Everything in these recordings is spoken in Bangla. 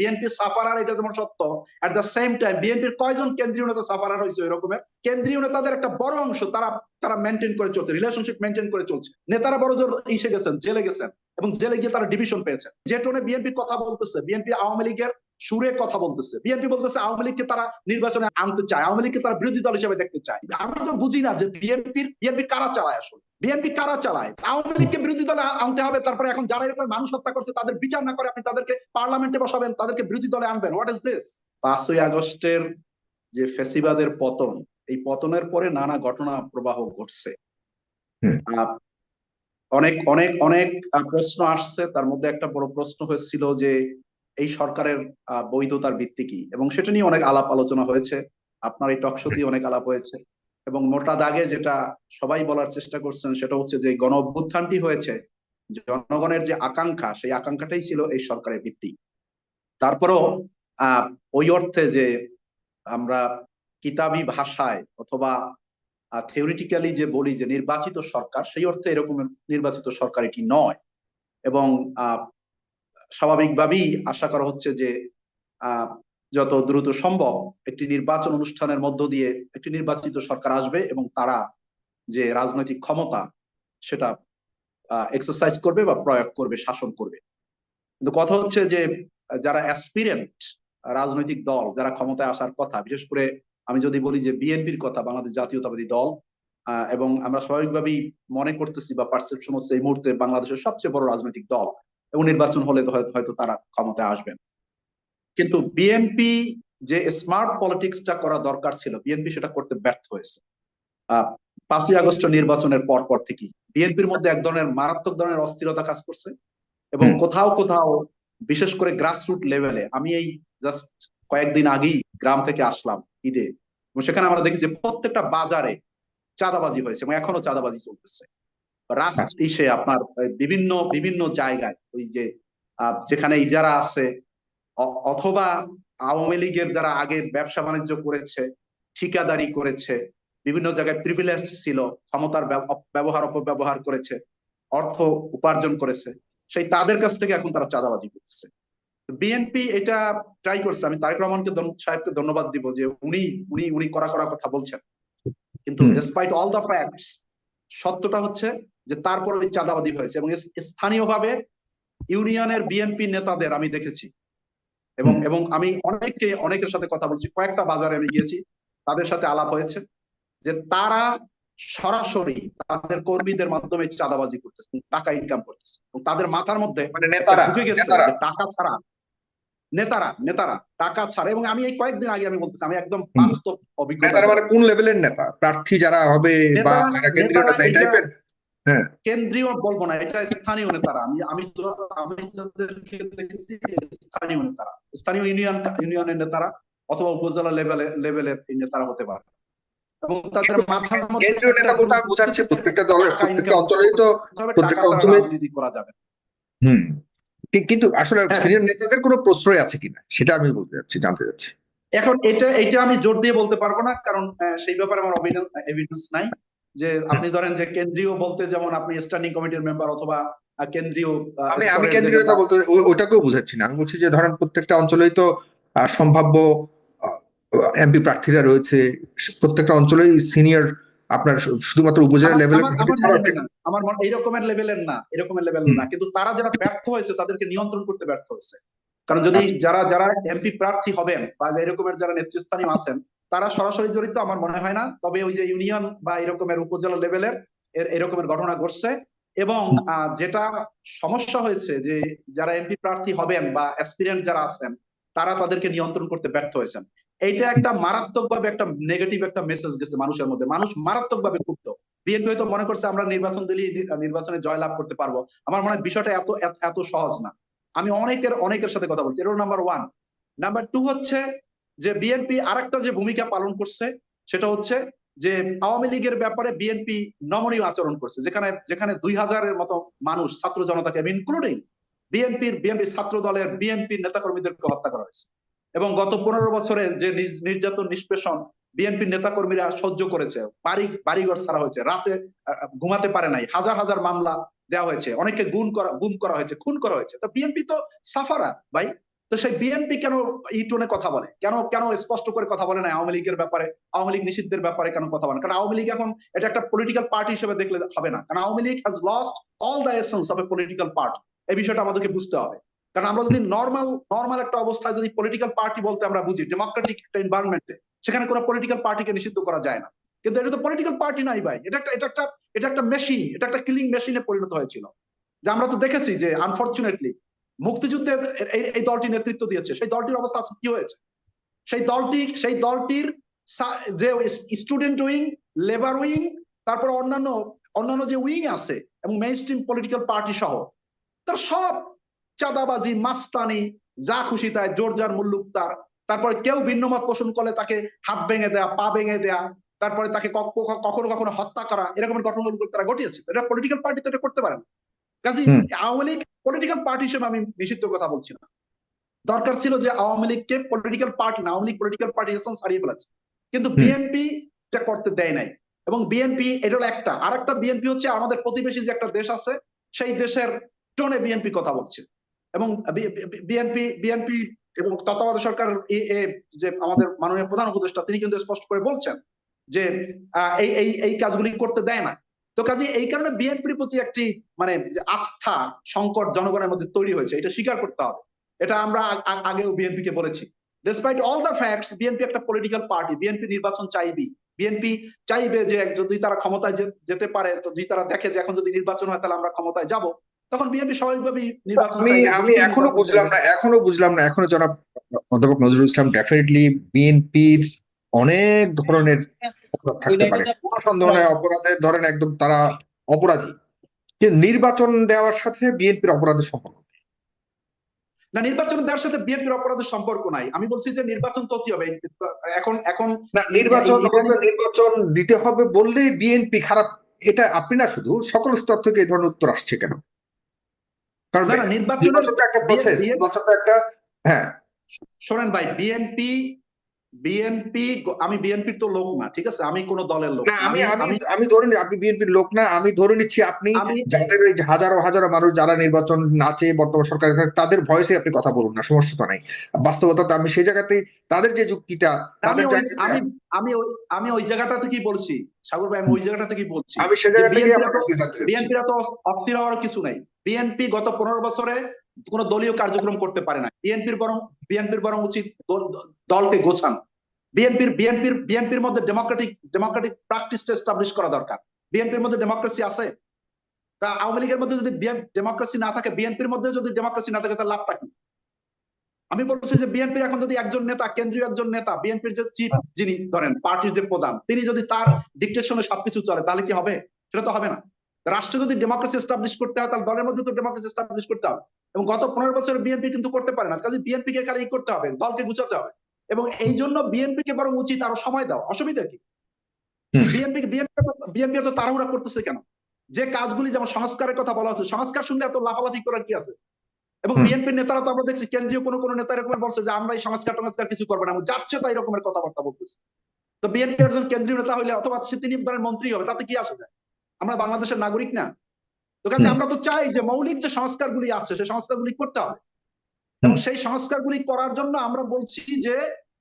বিএনপি সাফারার এটা যেমন সত্য। এট দ্য সেম টাইম বিএনপির কয়জন কেন্দ্রীয় নেতা সাফারার হয়েছে ওই রকমের? কেন্দ্রীয় নেতাদের একটা বড় অংশ তারা তারা মেনটেন করে চলছে রিলেশনশিপ মেনটেন করে চলছে। নেতারা বড় জোর এসে গেছেন, জেলে গেছেন এবং জেলে গিয়ে তারা ডিভিশন পেয়েছে যে টোনে বিএনপি কথা বলতেছে বিএনপি আওয়ামী লীগের সুরে কথা বলতেছে। বিএনপি বলতেছে আওয়ামী লীগকে তারা নির্বাচনে আনতে চায়। আওয়ামী লীগকে তারা বিরোধী দল হিসেবে দেখতে চায়। আমরা তো বুঝি না যে বিএনপির বিএনপি কারা চালায় আসলে? বিএনপি কারা চালায়? আওয়ামী লীগকে বিরোধী দলে আনতে হবে তারপরে এখন যারা এরকম মানুষ হত্যা করছে তাদের বিচার না করে আপনি তাদেরকে পার্লামেন্টে বসাবেন তাদেরকে বিরোধী দলে আনবেন। হোয়াট ইজ দিস পাঁচই আগস্টের যে ফেসিবাদের পতন এই পতনের পরে নানা ঘটনা প্রবাহ ঘটছে। অনেক অনেক অনেক প্রশ্ন আসছে। তার মধ্যে একটা বড় প্রশ্ন হয়েছিল যে এই সরকারের বৈধতার ভিত্তি কি? এবং সেটা নিয়ে অনেক আলাপ আলোচনা হয়েছে। আপনার এই টকশোতেই অনেক আলাপ হয়েছে। এবং মোটা দাগে যেটা সবাই বলার চেষ্টা করছেন, সেটা হচ্ছে যে গণ অভ্যুত্থানটি হয়েছে, জনগণের যে আকাঙ্ক্ষা, সেই আকাঙ্ক্ষাটাই ছিল এই সরকারের ভিত্তি। তারপরও ওই অর্থে যে আমরা কিতাবি ভাষায় অথবা থিওরিটিক্যালি যে বলি যে নির্বাচিত সরকার, সেই অর্থে এরকম নির্বাচিত সরকার এটি নয়। এবং স্বাভাবিকভাবেই আশা করা হচ্ছে যে যত দ্রুত সম্ভব একটি নির্বাচন অনুষ্ঠানের মধ্য দিয়ে একটি নির্বাচিত সরকার আসবে এবং তারা যে রাজনৈতিক ক্ষমতা সেটা এক্সারসাইজ করবে বা প্রয়োগ করবে, শাসন করবে। কিন্তু কথা হচ্ছে যে, যারা অ্যাসপিরেন্ট রাজনৈতিক দল, যারা ক্ষমতায় আসার কথা, বিশেষ করে আমি যদি বলি যে বিএনপির কথা, বাংলাদেশ জাতীয়তাবাদী দল এবং আমরা স্বাভাবিকভাবেই মনে করতেছি বা পারসেপশন হচ্ছে এই মুহূর্তে বাংলাদেশের সবচেয়ে বড় রাজনৈতিক দল এবং নির্বাচন হলে তো হয়তো তারা ক্ষমতায় আসবেন। কিন্তু বিএনপি যে স্মার্ট পলিটিক্সটা করা দরকার ছিল বিএনপি সেটা করতে ব্যর্থ হয়েছে। পাঁচই আগস্ট নির্বাচনের পর পর থেকেই বিএনপির মধ্যে এক ধরনের মারাত্মক ধরনের অস্থিরতা কাজ করছে এবং কোথাও কোথাও বিশেষ করে গ্রাসরুট লেভেলে আমি এই জাস্ট কয়েকদিন আগেই গ্রাম থেকে আসলাম ঈদে এবং সেখানে আমরা দেখি যে প্রত্যেকটা বাজারে চাঁদাবাজি হয়েছে এবং এখনও চাঁদাবাজি চলতেছে। রাস্ত ইসে আপনার বিভিন্ন বিভিন্ন জায়গায় ওই যে যেখানে ইজারা আছে অথবা আওয়ামী লীগের যারা আগে ব্যবসা বাণিজ্য করেছে ঠিকাদারি করেছে বিভিন্ন জায়গায় প্রিভিলেজ ছিল ক্ষমতার ব্যবহার অপব্যবহার করেছে অর্থ উপার্জন করেছে সেই তাদের কাছ থেকে এখন তারা চাঁদাবাজি করতেছে। বিএনপি এটা ট্রাই করছে আমি তারেক রহমানকে সাহেবকে ধন্যবাদ দিব যে উনি উনি উনি করা করা কথা বলছেন। কিন্তু। ডিসপাইট অল দা ফ্যাক্টস সত্যটা হচ্ছে যে তারপর ওই চাঁদাবাদি হয়েছে এবং স্থানীয়ভাবে ইউনিয়নের বিএনপি নেতাদের আমি দেখেছি। এবং এবং আমি অনেককে অনেকের সাথে কথা বলছি কয়েকটা বাজারে আমি গিয়েছি তাদের সাথে আলাপ হয়েছে যে তারা সরাসরি তাদের কর্মীদের মাধ্যমে চাঁদাবাজি করতেছে টাকা ইনকাম করতেছে। এবং তাদের মাথার মধ্যে মানে নেতারা ঢুকে গেছে টাকা ছাড়া নেতারা নেতারা টাকা ছাড়া। এবং আমি এই কয়েকদিন আগে আমি বলতেছি আমি একদম বাস্তব অভিজ্ঞতা মানে কোন লেভেলের নেতা? প্রার্থী যারা হবে বা কেন্দ্রীয় নেতা এই টাইপের কেন্দ্রীয় বলব না এটা স্থানীয় নেতারা। আমি আমি তো আমি যাদেরকে দেখেছি স্থানীয় নেতারা। স্থানীয় ইউনিয়ন ইউনিয়নের নেতারা অথবা উপজেলা লেভেলে লেভেলের নেতারা হতে পারে। এবং তাদের মাথার মধ্যে কেন্দ্রীয় নেতা বলতে আমি বোঝাচ্ছি প্রত্যেকটা দলের প্রত্যেকটা অঞ্চলেই তো প্রত্যেকটা অঞ্চলে- রাজনীতি করা যাবে। হুম। কিন্তু আসলে হ্যাঁ। সিনিয়র নেতাদের কোনো প্রশ্রয় আছে কিনা সেটা আমি বলতে চাচ্ছি জানতে চাচ্ছি এখন এটা এটা আমি জোর দিয়ে বলতে পারব না কারণ সেই ব্যাপারে আমার এভিডেন্স নাই। যে আপনি ধরেন যে কেন্দ্রীয় বলতে যেমন আপনি স্ট্যান্ডিং কমিটির মেম্বার অথবা কেন্দ্রীয় আমি আমি স্তরের যে কেন্দ্রীয় নেতা নেতা- বলতে ওটাকেও বুঝাচ্ছি না। আমি বলছি যে ধরেন প্রত্যেকটা অঞ্চলেই তো সম্ভাব্য এমপি প্রার্থীরা রয়েছে। প্রত্যেকটা অঞ্চলেই সিনিয়র আপনার শুধুমাত্র উপজেলা লেভেলে আমার- মনে লেভেলের না। এরকমের লেভেল না কিন্তু তারা যারা ব্যর্থ হয়েছে তাদেরকে নিয়ন্ত্রণ করতে ব্যর্থ হয়েছে। কারণ যদি আচ্ছা। যারা যারা এমপি প্রার্থী হবেন বা এরকমের যারা নেতৃস্থানীয় আছেন তারা সরাসরি জড়িত আমার মনে হয় না। তবে ওই যে ইউনিয়ন বা এরকমের উপজেলা লেভেলের এর এরকমের ঘটনা ঘটছে এবং যেটা সমস্যা হয়েছে যে যারা এমপি প্রার্থী হবেন বা অ্যাসপিরেন্ট যারা আছেন তারা তাদেরকে নিয়ন্ত্রণ করতে ব্যর্থ হয়েছেন। এইটা একটা মারাত্মকভাবে একটা নেগেটিভ একটা মেসেজ গেছে মানুষের মধ্যে। মানুষ মারাত্মকভাবে ক্ষুব্ধ। বিএনপি হয়তো মনে করছে আমরা নির্বাচন দিলেই নির্বাচনে জয়লাভ করতে পারব। আমার মনে হয় বিষয়টা এত এত- এত সহজ না। আমি অনেকের অনেকের সাথে কথা বলছি। এটা নাম্বার ওয়ান নাম্বার টু হচ্ছে যে বিএনপি আরেকটা যে ভূমিকা পালন করছে, সেটা হচ্ছে যে আওয়ামী লীগের ব্যাপারে বিএনপি নমনীয় আচরণ করছে। যেখানে যেখানে দুই হাজারের মতো মানুষ, ছাত্র জনতাকে ইনক্লুডিং বিএনপির বিএনপি ছাত্র দলের বিএনপির নেতাকর্মীদেরকে হত্যা করা হয়েছে। এবং গত পনেরো বছরে যে নির্যাতন, নিষ্পেষণ বিএনপির নেতাকর্মীরা সহ্য করেছে, বাড়ি, বাড়িঘর ছাড়া হয়েছে, রাতে ঘুমাতে পারে নাই, হাজার হাজার মামলা দেওয়া হয়েছে অনেকে গুম করা গুম করা হয়েছে, খুন করা হয়েছে। তো বিএনপি তো সাফারা ভাই। তো সেই বিএনপি কেন এই টোনে কথা বলে? কেন কেন স্পষ্ট করে কথা বলে না আওয়ামী লীগের ব্যাপারে? আওয়ামী লীগ নিষিদ্ধের ব্যাপারে কেন কথা বলে? কারণ আওয়ামী লীগ এখন এটা একটা পলিটিক্যাল পার্টি হিসেবে দেখলে হবে না। কারণ Awami League has lost all the essence of a political party এই বিষয়টা আমাদেরকে বুঝতে হবে। কারণ আমরা যদি নর্মাল নর্মাল একটা অবস্থায় যদি পলিটিক্যাল পার্টি বলতে আমরা বুঝি ডেমোক্রেটিক একটা এনভায়রনমেন্টে সেখানে কোনো পলিটিক্যাল পার্টিকে নিষিদ্ধ করা যায় না। কিন্তু এটা তো পলিটিক্যাল পার্টি নাই ভাই। এটা একটা এটা একটা এটা একটা মেশিন এটা একটা কিলিং মেশিনে পরিণত হয়েছিল। যে আমরা তো দেখেছি যে আনফরচুনেটলি মুক্তিযুদ্ধে এই- দলটি নেতৃত্ব দিয়েছে। সেই দলটির অবস্থা আজকে কি হয়েছে? সেই দলটি, সেই দলটির যে স্টুডেন্ট উইং লেবার উইং তারপর অন্যান্য অন্যান্য যে উইং আছে এবং মেইন স্ট্রিম পলিটিক্যাল পার্টি সহ, তার সব চাঁদাবাজি, মাস্তানি, যা খুশি তাই জোরজার মুল্লুকতার তারপরে কেউ ভিন্নমত পোষণ করলে তাকে হাত ভেঙে দেয়া, পা ভেঙে দেয়া, তারপরে তাকে কখনো কখনো হত্যা করা, এরকমের ঘটনাগুলো তারা ঘটিয়েছে এটা পলিটিক্যাল পার্টি তো এটা করতে পারে না। কাজে আওয়ামী লীগ পলিটিক্যাল পার্টি হিসেবে আমি নিষিদ্ধ কথা বলছি না। দরকার ছিল যে আওয়ামী লীগকে পলিটিক্যাল পার্টি না Awami League political party essence হারিয়ে ফেলেছে। কিন্তু বিএনপি এটা করতে দেয় নাই। এবং বিএনপি এটা হলো একটা। আর একটা বিএনপি হচ্ছে আমাদের প্রতিবেশী যে একটা দেশ আছে সেই দেশের টোনে বিএনপি কথা বলছে। এবং বিএনপি বিএনপি এবং তত্ত্বাবধায়ক সরকার যে আমাদের মাননীয় প্রধান উপদেষ্টা তিনি কিন্তু স্পষ্ট করে বলছেন যে এই এই কাজগুলি করতে দেয় না তো কাজে এই কারণে বিএনপির প্রতি একটি মানে আস্থা সংকট জনগণের মধ্যে তৈরি হয়েছে এটা স্বীকার করতে হবে। এটা আমরা আগেও বিএনপি কে বলেছি। Despite all the facts BNP একটা পলিটিক্যাল পার্টি বিএনপি নির্বাচন চাইবি। বিএনপি চাইবে যে যদি তারা ক্ষমতায় যেতে পারে তো যদি তারা দেখে যে এখন যদি নির্বাচন হয় তাহলে আমরা ক্ষমতায় যাব। তখন বিএনপি স্বাভাবিকভাবেই নির্বাচন আমি আমি এখনও বুঝলাম না এখনও বুঝলাম না এখনও জনাব অধ্যাপক নজরুল ইসলাম ডেফিনেটলি বিএনপির অনেক ধরনের থাকতে পারে। কোনো সন্দেহ নাই অপরাধের ধরেন একদম তারা অপরাধী। কিন্তু নির্বাচন দেওয়ার সাথে বিএনপির অপরাধের সম্পর্ক। না নির্বাচন দেওয়ার সাথে বিএনপির অপরাধের সম্পর্ক নাই। আমি বলছি যে নির্বাচন তো কি হবে। এখন এখন নির্বাচন নির্বাচন দিতে হবে বললেই বিএনপি খারাপ। এটা আপনি না শুধু সকল স্তর থেকে এই ধরনের উত্তর আসছে কেন? কারণ একটা প্রসেস নির্বাচনটা একটা হ্যাঁ। শোনেন ভাই বিএনপি বিএনপি আমি বিএনপির তো লোক না ঠিক আছে? আমি কোন দলের লোক না। আমি আমি আমি ধরে নি আপনি বিএনপির লোক না আমি ধরে নিচ্ছি আপনি যাদের হাজারো হাজারো মানুষ যারা নির্বাচন নাচে বর্তমান সরকারের তাদের ভয়েসে আপনি কথা বলুন না সমস্যা তো নাই। বাস্তবতা তো আমি সেই জায়গাতে তাদের যে যুক্তিটা আমি আমি আমি ওই আমি ওই জায়গাটা থেকেই বলছি? সাগর ভাই আমি ওই জায়গাটা থেকেই বলছি? আমি সেই জায়গা থেকে তো- অস্থির হওয়ার কিছু নাই। বিএনপি গত পনেরো বছরে কোন দলীয় কার্যক্রম করতে পারে না। বিএনপির বরং বিএনপির বরং উচিত দলকে গোছানো। বিএনপির বিএনপির বিএনপির মধ্যে ডেমোক্রেটিক ডেমোক্রেটিক প্র্যাকটিসটা এস্টাবলিশ করা দরকার। বিএনপির মধ্যে ডেমোক্রেসি আছে? তা আওয়ামী লীগের মধ্যে যদি ডেমোক্রেসি না থাকে, বিএনপির মধ্যে যদি ডেমোক্রেসি না থাকে তার লাভটা কি? আমি বলছি যে বিএনপির এখন যদি একজন নেতা, কেন্দ্রীয় একজন নেতা, বিএনপির যে চিফ যিনি ধরেন পার্টির যে প্রধান, তিনি যদি তার ডিকটেশনে সবকিছু চলে, তাহলে কি হবে? সেটা তো হবে না। রাষ্ট্রে যদি ডেমোক্রেসি এস্টাবলিশ করতে হয় তাহলে দলের মধ্যে তো ডেমোক্রেসি এস্টাবলিশ করতে হবে। এবং গত পনেরো বছর বিএনপি কিন্তু করতে পারে না। কাজে বিএনপি কে খালি করতে হবে দলকে গুছাতে হবে। এবং এই জন্য বিএনপি কে বরং উচিত আরও সময় দাও অসুবিধা কি? বিএনপি বিএনপি এত তাড়াহুড়া করতেছে কেন? যে কাজগুলি যেমন সংস্কারের কথা বলা হচ্ছে সংস্কার শুনলে এত লাফালাফি করার কি আছে? এবং। বিএনপির নেতারা তো আমরা দেখছি কেন্দ্রীয় কোনো কোনো নেতা এরকম বলছে যে আমরা এই সংস্কার টংস্কার কিছু করব না। এবং যাচ্ছে তাই রকমের কথাবার্তা বলতেছে। তো বিএনপি একজন কেন্দ্রীয় নেতা হইলে অথবা তিনি ধরেন মন্ত্রী হবে তাতে কি আসে যায়? আমরা বাংলাদেশের নাগরিক না। তো কাজে আমরা তো চাই যে মৌলিক যে সংস্কারগুলি আছে সেই সংস্কারগুলি করতে হবে। এবং সেই সংস্কারগুলি করার জন্য আমরা বলছি যে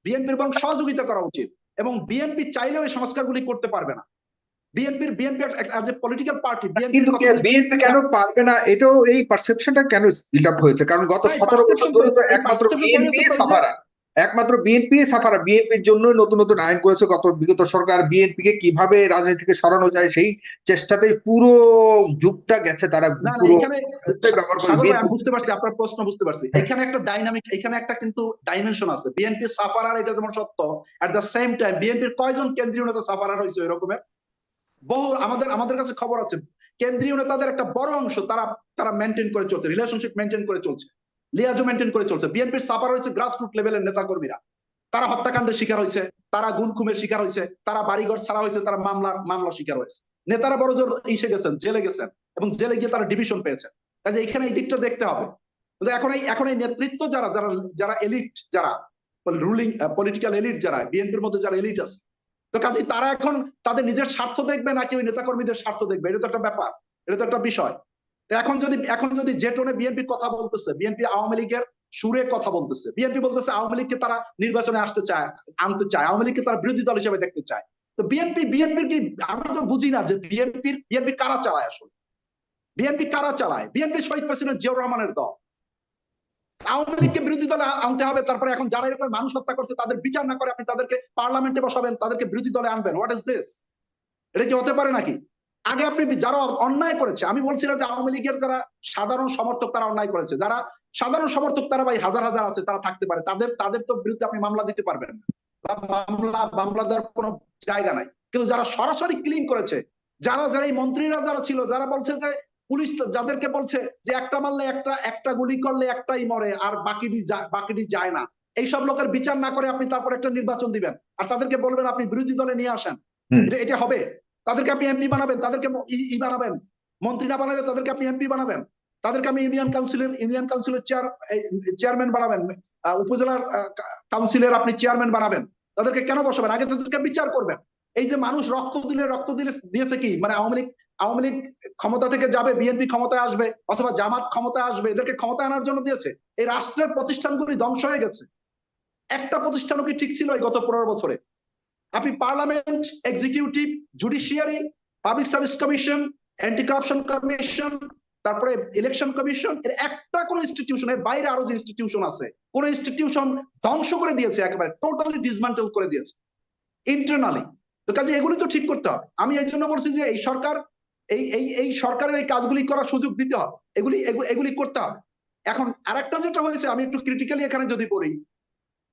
বিএনপির বরং সহযোগিতা করা উচিত। এবং বিএনপি চাইলেও এই সংস্কারগুলি করতে পারবে না। বিএনপির BNP as a political party কিন্তু বিএনপি কেন পারবে না? এটাও এই পারসেপশনটা কেন বিল্ড আপ হয়েছে? কারণ গত সতেরো বছর ধরে তো একমাত্র বিএনপি সাফারা একমাত্র বিএনপি সাফারা। বিএনপির জন্য নতুন নতুন আইন করেছে গত বিগত সরকার। বিএনপি কে কীভাবে রাজনীতি থেকে সরানো যায় সেই চেষ্টাতেই পুরো যুগটা গেছে তারা বুঝতে পারছি আপনার প্রশ্ন বুঝতে পারছি। এখানে একটা ডাইনামিক এখানে একটা কিন্তু ডাইমেনশন আছে। বিএনপি সাফারার এটা যেমন সত্য এট দ্য সেম টাইম বিএনপির কয়জন কেন্দ্রীয় নেতা সাফারার হয়েছে ওই রকমের বহু আমাদের আমাদের কাছে খবর আছে। কেন্দ্রীয় নেতাদের একটা বড় অংশ তারা তারা মেনটেন করে চলছে রিলেশনশিপ মেনটেন করে চলছে। লিয়াজো মেনটেন করে চলছে। বিএনপির সাফার হয়েছে গ্রাসরুট লেভেলের নেতা কর্মীরা তারা হত্যাকাণ্ডের শিকার হয়েছে, তারা গুম খুমের শিকার হয়েছে, তারা বাড়িঘর ছাড়া হয়েছে, তারা মামলার মামলা শিকার হয়েছে। নেতারা বড় জোর ইসে গেছেন, জেলে গেছেন এবং জেলে গিয়ে তারা ডিভিশন পেয়েছেন। কাজে এখানে এই দিকটা দেখতে হবে। এখন এই এখন এই নেতৃত্ব যারা যারা যারা এলিট যারা রুলিং পলিটিক্যাল এলিট যারা বিএনপির মধ্যে যারা এলিট আছে, তো কাজে তারা এখন তাদের নিজের স্বার্থ দেখবে নাকি ওই নেতাকর্মীদের স্বার্থ দেখবে? এটা তো একটা ব্যাপার, এটা তো একটা বিষয়। এখন যদি এখন যদি যে টোনে বিএনপি কথা বলতেছে, বিএনপি আওয়ামী লীগের সুরে কথা বলতেছে, বিএনপি বলতেছে আওয়ামী লীগকে তারা নির্বাচনে আসতে চায়, আনতে চায়, আওয়ামী লীগকে তারা বিরোধী দল হিসেবে দেখতে চায়। তো বিএনপি, বিএনপির কি আমি তো বুঝি না যে বিএনপির, বিএনপি কারা চালায় আসলে? বিএনপি কারা চালায়? বিএনপি শহীদ প্রেসিডেন্ট জিয়াউর রহমানের দল। আওয়ামী লীগকে বিরোধী দলে আনতে হবে, তারপরে এখন যারা এরকম মানুষ হত্যা করছে, তাদের বিচার না করে আপনি তাদেরকে পার্লামেন্টে বসাবেন, তাদেরকে বিরোধী দলে আনবেন। হোয়াট ইজ দিস এটা কি হতে পারে নাকি? আগে আপনি যারা অন্যায় করেছে আমি বলছি না যে আওয়ামী লীগের যারা সাধারণ সমর্থক তারা অন্যায় করেছে যারা সাধারণ সমর্থক তারা ভাই হাজার হাজার আছে তারা থাকতে পারে তাদের তাদের তো বিরুদ্ধে আপনি মামলা দিতে পারবেন না। মামলা মামলা দেওয়ার কোনো জায়গা নাই। কিন্তু যারা সরাসরি ক্লিন করেছে যারা যারা এই মন্ত্রীরা যারা ছিল যারা বলছে যে পুলিশ যাদেরকে বলছে যে একটা মারলে একটা একটা গুলি করলে একটাই মরে আর বাকিটি বাকিটি যায় না এইসব লোকের বিচার না করে আপনি তারপর একটা নির্বাচন দিবেন। আর তাদেরকে বলবেন আপনি বিরোধী দলে নিয়ে আসেন। এটা হবে। তাদেরকে আপনি এমপি বানাবেন, তাদেরকে ই বানাবেন। মন্ত্রী না বানালে তাদেরকে আপনি এমপি বানাবেন। তাদেরকে আপনি ইউনিয়ন কাউন্সিলের ইউনিয়ন কাউন্সিলের চেয়ার চেয়ারম্যান বানাবেন। উপজেলার কাউন্সিলের আপনি চেয়ারম্যান বানাবেন। তাদেরকে কেন বসাবেন? আগে তাদেরকে বিচার করবেন। এই যে মানুষ রক্ত দিলে রক্ত দিলে দিয়েছে কি? মানে আওয়ামী লীগ আওয়ামী লীগ ক্ষমতা থেকে যাবে বিএনপি ক্ষমতায় আসবে, অথবা জামাত ক্ষমতায় আসবে, এদেরকে ক্ষমতা আনার জন্য দিয়েছে। এই রাষ্ট্রের প্রতিষ্ঠানগুলি ধ্বংস হয়ে গেছে। একটা প্রতিষ্ঠানও কি ঠিক ছিল এই গত পনেরো বছরে? আপনি parliament executive judiciary public service commission anti corruption commission তারপরে ইলেকশন কমিশন এর একটা কোন ইনস্টিটিউশন এর বাইরে আরও যে ইনস্টিটিউশন আছে, কোন ইনস্টিটিউশন ধ্বংস করে দিয়েছে একেবারে টোটালি ডিসমান্টেল করে দিয়েছে ইন্টারনালি তো কাজে এগুলি তো ঠিক করতে হবে। আমি এই জন্য বলছি যে এই সরকার, এই এই এই সরকারের এই কাজগুলি করার সুযোগ দিতে হবে। এগুলি এগুলি করতে হবে। এখন আরেকটা যেটা হয়েছে, আমি একটু ক্রিটিক্যালি এখানে যদি পড়ি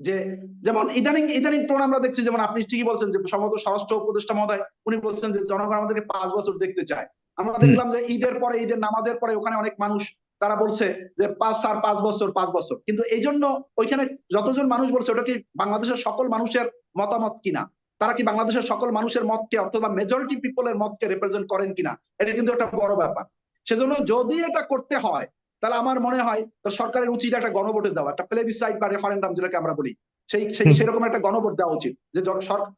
যে যেমন ইদানিং ইদানিং টোন আমরা দেখছি যেমন আপনি ঠিকই বলছেন যে সম্ভবত স্বরাষ্ট্র উপদেষ্টা মহোদয় উনি বলছেন যে জনগণ আমাদেরকে পাঁচ বছর দেখতে চায়। আমরা দেখলাম যে ঈদের পরে ঈদের নামাজের পরে ওখানে অনেক মানুষ তারা বলছে যে পাঁচ আর পাঁচ বছর পাঁচ বছর। কিন্তু এই জন্য ওইখানে যতজন মানুষ বলছে ওটা কি বাংলাদেশের সকল মানুষের মতামত কিনা? তারা কি বাংলাদেশের সকল মানুষের মতকে অথবা মেজরিটি পিপলের মতকে রিপ্রেজেন্ট করেন কিনা? এটা কিন্তু একটা বড় ব্যাপার। সেজন্য যদি এটা করতে হয় তাহলে আমার মনে হয় তো সরকারের উচিত একটা গণভোটে দেওয়া একটা প্লেবিসাইড বা রেফারেন্ডাম যেটাকে আমরা বলি সেই সেই সেরকম একটা গণভোট দেওয়া উচিত যে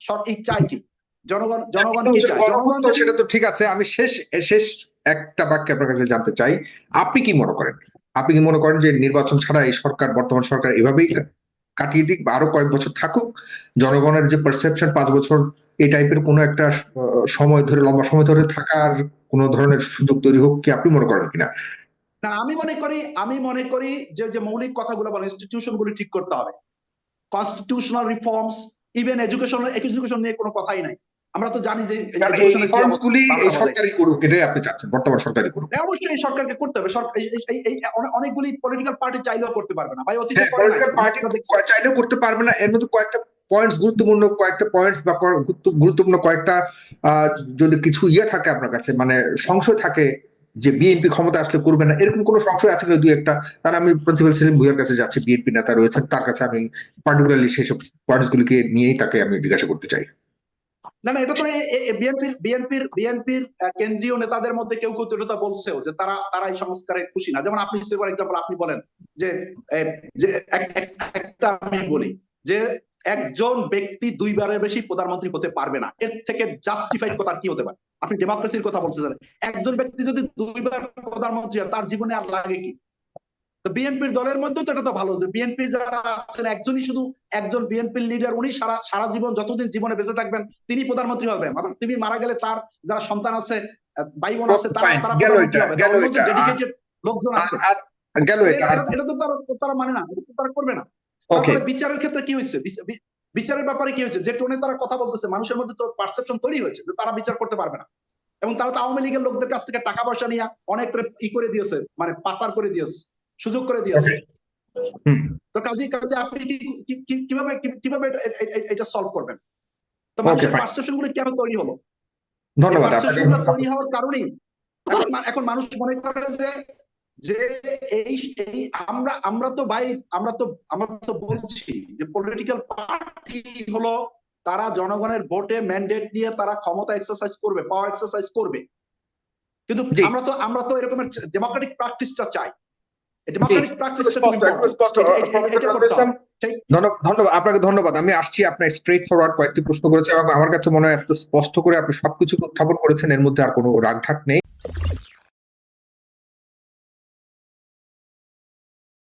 সর- এই চাই কি? জনগণ জনগণ কি চায়? জনগণ সেটা তো ঠিক আছে আমি শেষ শেষ একটা বাক্যে আপনার কাছে জানতে চাই আপনি কি মনে করেন? আপনি কি মনে করেন যে নির্বাচন ছাড়া এই সরকার বর্তমান সরকার এভাবেই কাটিয়ে দিক বা আরও কয়েক বছর থাকুক? জনগণের যে পারসেপশন পাঁচ বছর এই টাইপের কোনো একটা সময় ধরে লম্বা সময় ধরে থাকার কোনো ধরনের সুযোগ তৈরি হোক কি আপনি মনে করেন কিনা? না আমি মনে করি আমি মনে করি যে যে মৌলিক কথাগুলো বলে ইনস্টিটিউশন গুলি ঠিক করতে হবে। Constitutional reforms even education education নিয়ে কোনো কথাই নাই। আমরা তো জানি যে বাংলাদেশে। করুক এটাই আপনি চাচ্ছেন বর্তমান সরকারই করুক। অবশ্যই সরকারকে করতে হবে। সরকার অনেকগুলি পলিটিক্যাল পার্টি চাইলেও করতে পারবে না। ভাই অতীতে হ্যাঁ পার্টি চাইলেও করতে পারবে না। এর মধ্যে কয়েকটা পয়েন্টস গুরুত্বপূর্ণ কয়েকটা পয়েন্টস বা গুরুত্বপূর্ণ কয়েকটা আহ, যদি কিছু ইয়ে থাকে আপনার কাছে মানে সংশয় থাকে যে বিএনপি ক্ষমতা আসলে করবে না, এরকম কোনো সংশয় আছে কিনা? দুই একটা তার আমি প্রিন্সিপাল সেলিম ভুইয়ার কাছে যাচ্ছি বিএনপি নেতা রয়েছেন, তার কাছে আমি পার্টিকুলারলি সেই সব পয়েন্টস গুলিকে নিয়েই তাকে আমি জিজ্ঞাসা করতে চাই। না না, এটা তো বিএনপির বিএনপির বিএনপির কেন্দ্রীয় নেতাদের মধ্যে কেউ কেউ এটা বলছেও যে তারা তারা এই সংস্কারে খুশি না। যেমন আপনি ফর এক্সাম্পল আপনি বলেন যে একটা আমি বলি যে, একজন ব্যক্তি দুইবারের বেশি প্রধানমন্ত্রী হতে পারবে না। এর থেকে জাস্টিফাইড কথা কি হতে পারে? আপনি ডেমোক্রেসির কথা বলতেছেন একজন ব্যক্তি যদি দুইবার প্রধানমন্ত্রী হয় তার জীবনে আর লাগে কি? তো বিএনপির দলের মধ্যে তো এটা তো ভালো বিএনপি যারা আছেন একজনই শুধু একজন বিএনপির লিডার উনি সারা সারা জীবন যতদিন জীবনে বেঁচে থাকবেন তিনি প্রধানমন্ত্রী হবেন। আবার তিনি মারা গেলে তার যারা সন্তান আছে ভাই বোন আছে তারা তারা প্রধানমন্ত্রী হবে। ডেডিকেটেড লোকজন আছে। এটা তো তারা মানে না এটা তো তারা করবে না। তারপরে বিচারের ক্ষেত্রে কি হয়েছে? বিচারের ব্যাপারে কি হয়েছে? যে টোনে তারা কথা বলতেছে মানুষের মধ্যে তো পারসেপশন তৈরি হয়েছে যে তারা বিচার করতে পারবে না। এবং তারা তো আওয়ামী লীগের লোকদের কাছ থেকে টাকা পয়সা নিয়ে অনেক ই করে দিয়েছে মানে পাচার করে দিয়েছে সুযোগ করে দিয়েছে। তো কাজে কাজে আপনি কি কীভাবে কীভাবে এটা- সলভ করবেন? তো মানুষের. পারসেপশনগুলো কেন তৈরি হলো? ধন্যবাদ তৈরি হওয়ার কারণেই এখন মানুষ মনে করে যে যে এই এই আমরা আমরা তো ভাই আমরা তো আমরা তো বলছি যে পলিটিক্যাল পার্টি হলো তারা জনগণের ভোটে ম্যান্ডেট নিয়ে তারা ক্ষমতা এক্সারসাইজ করবে পাওয়ার এক্সারসাইজ করবে। কিন্তু আমরা তো আমরা তো এরকমের ডেমোক্রেটিক প্র্যাকটিসটা চাই। ধন্যবাদ আপনাকে ধন্যবাদ। আমি আসছি আপনার স্ট্রেট ফরওয়ার্ড কয়েকটি প্রশ্ন করেছে এবং আমার কাছে মনে হয় এত স্পষ্ট করে আপনি সবকিছু উত্থাপন করেছেন এর মধ্যে আর কোনো রাগঢাক নেই।